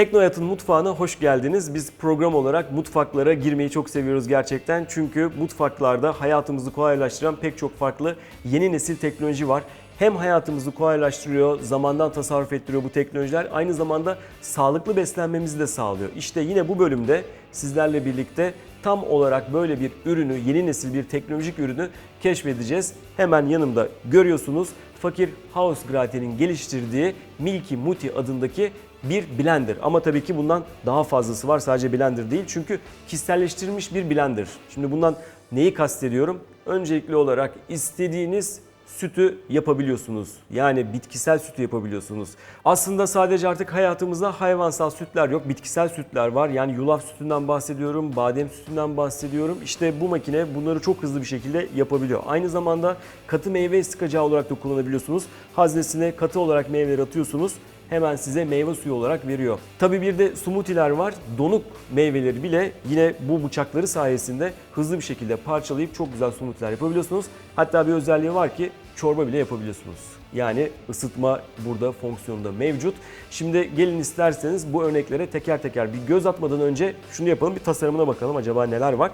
Tekno Hayat'ın mutfağına hoş geldiniz. Biz program olarak mutfaklara girmeyi çok seviyoruz gerçekten. Çünkü mutfaklarda hayatımızı kolaylaştıran pek çok farklı yeni nesil teknoloji var. Hem hayatımızı kolaylaştırıyor, zamandan tasarruf ettiriyor bu teknolojiler. Aynı zamanda sağlıklı beslenmemizi de sağlıyor. İşte yine bu bölümde sizlerle birlikte tam olarak böyle bir ürünü, yeni nesil bir teknolojik ürünü keşfedeceğiz. Hemen yanımda görüyorsunuz Fakir House Grate'nin geliştirdiği Milky Muti adındaki bir blender. Ama tabii ki bundan daha fazlası var. Sadece blender değil. Çünkü kişiselleştirilmiş bir blender. Şimdi bundan neyi kastediyorum? Öncelikli olarak istediğiniz sütü yapabiliyorsunuz. Yani bitkisel sütü yapabiliyorsunuz. Aslında sadece artık hayatımızda hayvansal sütler yok, bitkisel sütler var. Yani yulaf sütünden bahsediyorum, badem sütünden bahsediyorum. İşte bu makine bunları çok hızlı bir şekilde yapabiliyor. Aynı zamanda katı meyve sıkacağı olarak da kullanabiliyorsunuz. Haznesine katı olarak meyveleri atıyorsunuz hemen size meyve suyu olarak veriyor. Tabi bir de smoothie'ler var. Donuk meyveleri bile yine bu bıçakları sayesinde hızlı bir şekilde parçalayıp çok güzel smoothie'ler yapabiliyorsunuz. Hatta bir özelliği var ki çorba bile yapabiliyorsunuz. Yani ısıtma burada fonksiyonunda mevcut. Şimdi gelin isterseniz bu örneklere teker teker bir göz atmadan önce şunu yapalım bir tasarımına bakalım acaba neler var.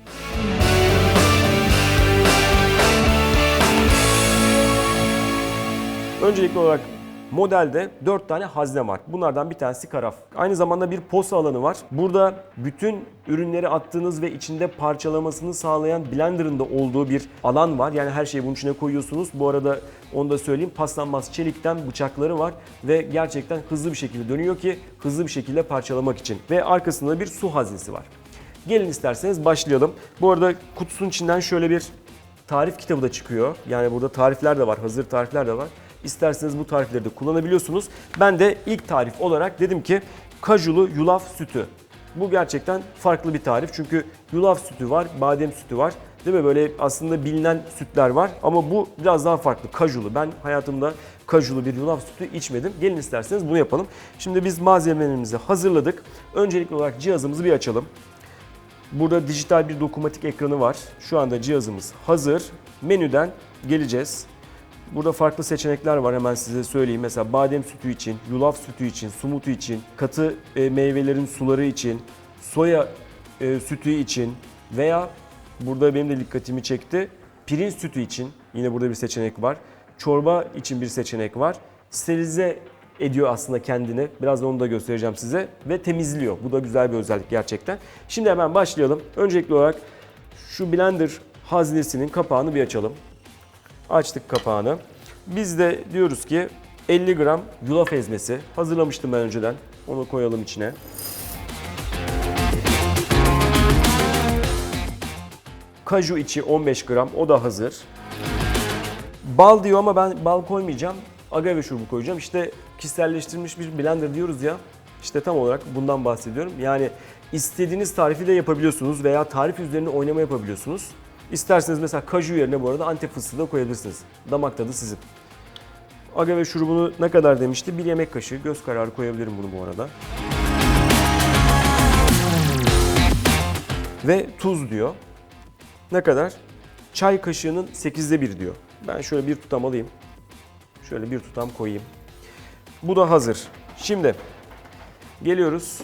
Öncelikli olarak Modelde 4 tane hazne var. Bunlardan bir tanesi karaf. Aynı zamanda bir posa alanı var. Burada bütün ürünleri attığınız ve içinde parçalamasını sağlayan blenderın da olduğu bir alan var. Yani her şeyi bunun içine koyuyorsunuz. Bu arada onu da söyleyeyim paslanmaz çelikten bıçakları var ve gerçekten hızlı bir şekilde dönüyor ki hızlı bir şekilde parçalamak için. Ve arkasında bir su haznesi var. Gelin isterseniz başlayalım. Bu arada kutusunun içinden şöyle bir tarif kitabı da çıkıyor. Yani burada tarifler de var, hazır tarifler de var. İsterseniz bu tarifleri de kullanabiliyorsunuz. Ben de ilk tarif olarak dedim ki kajulu yulaf sütü. Bu gerçekten farklı bir tarif çünkü yulaf sütü var, badem sütü var. Değil mi? Böyle aslında bilinen sütler var ama bu biraz daha farklı. Kajulu. Ben hayatımda kajulu bir yulaf sütü içmedim. Gelin isterseniz bunu yapalım. Şimdi biz malzemelerimizi hazırladık. Öncelikli olarak cihazımızı bir açalım. Burada dijital bir dokunmatik ekranı var. Şu anda cihazımız hazır. Menüden geleceğiz. Burada farklı seçenekler var hemen size söyleyeyim. Mesela badem sütü için, yulaf sütü için, smoothie için, katı e, meyvelerin suları için, soya e, sütü için veya burada benim de dikkatimi çekti. Pirinç sütü için yine burada bir seçenek var. Çorba için bir seçenek var. Sterilize ediyor aslında kendini. Biraz da onu da göstereceğim size. Ve temizliyor. Bu da güzel bir özellik gerçekten. Şimdi hemen başlayalım. Öncelikli olarak şu blender haznesinin kapağını bir açalım. Açtık kapağını. Biz de diyoruz ki 50 gram yulaf ezmesi hazırlamıştım ben önceden. Onu koyalım içine. Kaju içi 15 gram o da hazır. Bal diyor ama ben bal koymayacağım. Agave şurubu koyacağım. İşte kişiselleştirilmiş bir blender diyoruz ya. İşte tam olarak bundan bahsediyorum. Yani istediğiniz tarifi de yapabiliyorsunuz veya tarif üzerine oynama yapabiliyorsunuz. İsterseniz mesela kaju yerine bu arada antep fıstığı da koyabilirsiniz. Damak tadı sizin. Agave şurubunu ne kadar demişti? Bir yemek kaşığı. Göz kararı koyabilirim bunu bu arada. Ve tuz diyor. Ne kadar? Çay kaşığının 8'de 1 diyor. Ben şöyle bir tutam alayım. Şöyle bir tutam koyayım. Bu da hazır. Şimdi geliyoruz.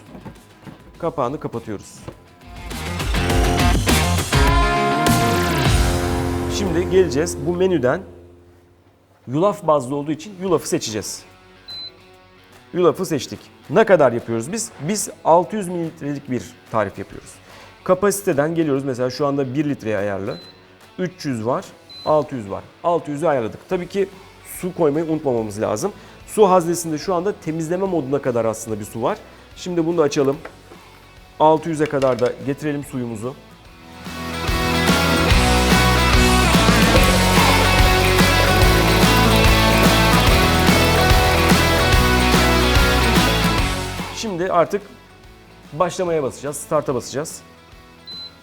Kapağını kapatıyoruz. Şimdi geleceğiz bu menüden yulaf bazlı olduğu için yulafı seçeceğiz. Yulafı seçtik. Ne kadar yapıyoruz biz? Biz 600 mililitrelik bir tarif yapıyoruz. Kapasiteden geliyoruz mesela şu anda 1 litreye ayarlı. 300 var, 600 var. 600'ü ayarladık. Tabii ki su koymayı unutmamamız lazım. Su haznesinde şu anda temizleme moduna kadar aslında bir su var. Şimdi bunu da açalım. 600'e kadar da getirelim suyumuzu. Şimdi artık başlamaya basacağız. Start'a basacağız.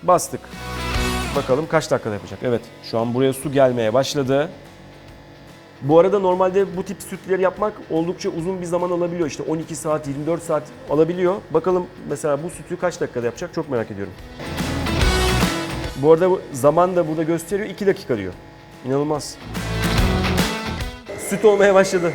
Bastık. Bakalım kaç dakikada yapacak. Evet şu an buraya su gelmeye başladı. Bu arada normalde bu tip sütleri yapmak oldukça uzun bir zaman alabiliyor. İşte 12 saat, 24 saat alabiliyor. Bakalım mesela bu sütü kaç dakikada yapacak çok merak ediyorum. Bu arada zaman da burada gösteriyor 2 dakika diyor. İnanılmaz. Süt olmaya başladı.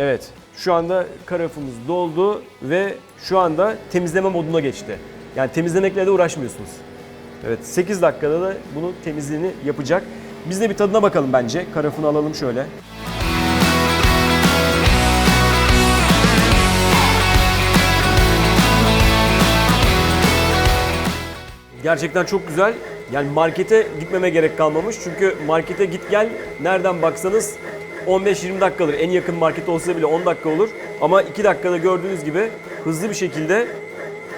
Evet. Şu anda karafımız doldu ve şu anda temizleme moduna geçti. Yani temizlemekle de uğraşmıyorsunuz. Evet 8 dakikada da bunun temizliğini yapacak. Biz de bir tadına bakalım bence. Karafını alalım şöyle. Gerçekten çok güzel. Yani markete gitmeme gerek kalmamış. Çünkü markete git gel nereden baksanız 15-20 dakika alır. En yakın market olsa bile 10 dakika olur. Ama 2 dakikada gördüğünüz gibi hızlı bir şekilde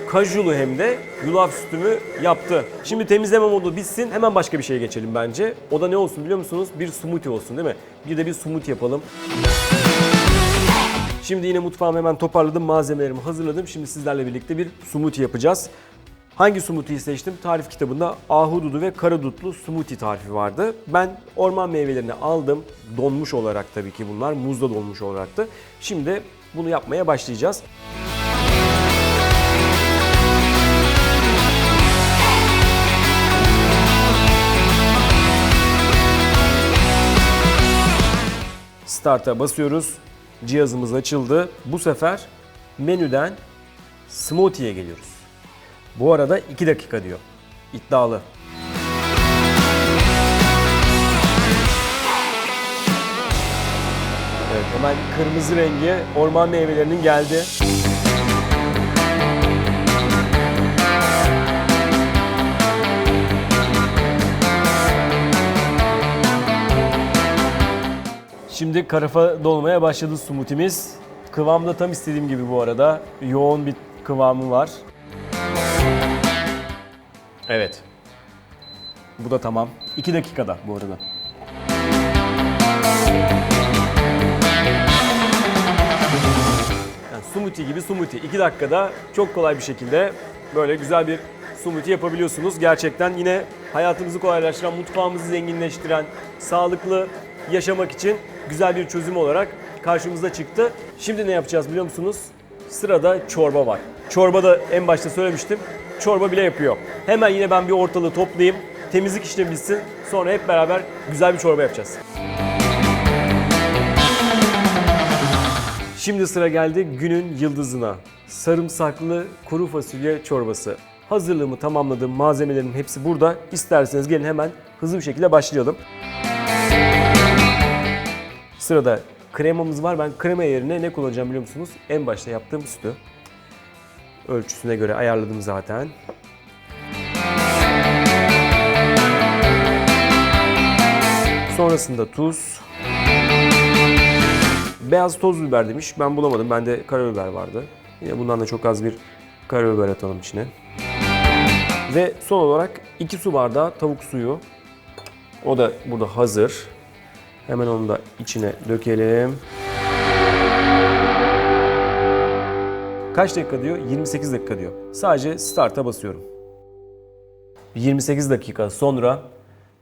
kajulu hem de yulaf sütümü yaptı. Şimdi temizleme modu bitsin. Hemen başka bir şeye geçelim bence. O da ne olsun biliyor musunuz? Bir smoothie olsun değil mi? Bir de bir smoothie yapalım. Şimdi yine mutfağımı hemen toparladım. Malzemelerimi hazırladım. Şimdi sizlerle birlikte bir smoothie yapacağız. Hangi smoothie'yi seçtim? Tarif kitabında ahududu ve karadutlu smoothie tarifi vardı. Ben orman meyvelerini aldım. Donmuş olarak tabii ki bunlar. Muzda donmuş olaraktı. Şimdi bunu yapmaya başlayacağız. Start'a basıyoruz. Cihazımız açıldı. Bu sefer menüden smoothie'ye geliyoruz. Bu arada 2 dakika diyor. İddialı. Evet hemen kırmızı rengi orman meyvelerinin geldi. Şimdi karafa dolmaya başladı smoothie'miz. Kıvam da tam istediğim gibi bu arada. Yoğun bir kıvamı var. Evet. Bu da tamam. 2 dakikada bu arada. Yani smoothie gibi smoothie. 2 dakikada çok kolay bir şekilde böyle güzel bir smoothie yapabiliyorsunuz. Gerçekten yine hayatımızı kolaylaştıran, mutfağımızı zenginleştiren, sağlıklı yaşamak için güzel bir çözüm olarak karşımıza çıktı. Şimdi ne yapacağız biliyor musunuz? Sırada çorba var. Çorba da en başta söylemiştim. Çorba bile yapıyor. Hemen yine ben bir ortalığı toplayayım. Temizlik işlemi bitsin. Sonra hep beraber güzel bir çorba yapacağız. Şimdi sıra geldi günün yıldızına. Sarımsaklı kuru fasulye çorbası. Hazırlığımı tamamladım. Malzemelerin hepsi burada. İsterseniz gelin hemen hızlı bir şekilde başlayalım. Sırada kremamız var. Ben krema yerine ne kullanacağım biliyor musunuz? En başta yaptığım sütü. Ölçüsüne göre ayarladım zaten. Sonrasında tuz. Beyaz toz biber demiş. Ben bulamadım. Bende karabiber vardı. Yine bundan da çok az bir karabiber atalım içine. Ve son olarak 2 su bardağı tavuk suyu. O da burada hazır. Hemen onu da içine dökelim. Kaç dakika diyor? 28 dakika diyor. Sadece start'a basıyorum. 28 dakika sonra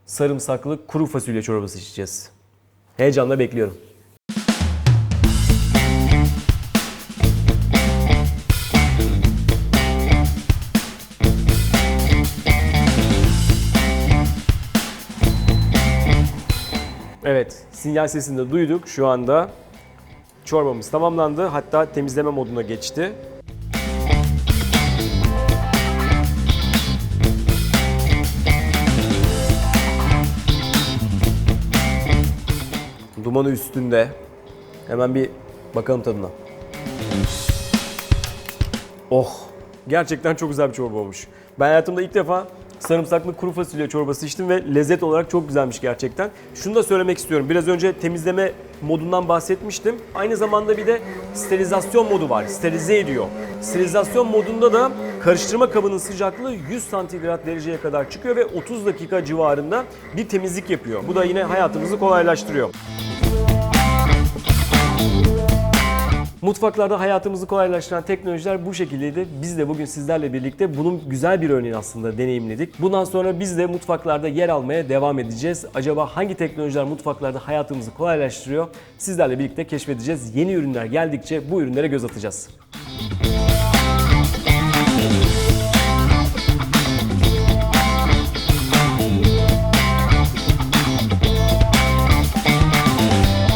sarımsaklı kuru fasulye çorbası içeceğiz. Heyecanla bekliyorum. Evet, sinyal sesini de duyduk. Şu anda çorbamız tamamlandı. Hatta temizleme moduna geçti. Dumanı üstünde. Hemen bir bakalım tadına. Oh! Gerçekten çok güzel bir çorba olmuş. Ben hayatımda ilk defa sarımsaklı kuru fasulye çorbası içtim ve lezzet olarak çok güzelmiş gerçekten. Şunu da söylemek istiyorum. Biraz önce temizleme modundan bahsetmiştim. Aynı zamanda bir de sterilizasyon modu var. Sterilize ediyor. Sterilizasyon modunda da karıştırma kabının sıcaklığı 100 santigrat dereceye kadar çıkıyor ve 30 dakika civarında bir temizlik yapıyor. Bu da yine hayatımızı kolaylaştırıyor. Mutfaklarda hayatımızı kolaylaştıran teknolojiler bu şekildeydi. Biz de bugün sizlerle birlikte bunun güzel bir örneğini aslında deneyimledik. Bundan sonra biz de mutfaklarda yer almaya devam edeceğiz. Acaba hangi teknolojiler mutfaklarda hayatımızı kolaylaştırıyor? Sizlerle birlikte keşfedeceğiz. Yeni ürünler geldikçe bu ürünlere göz atacağız.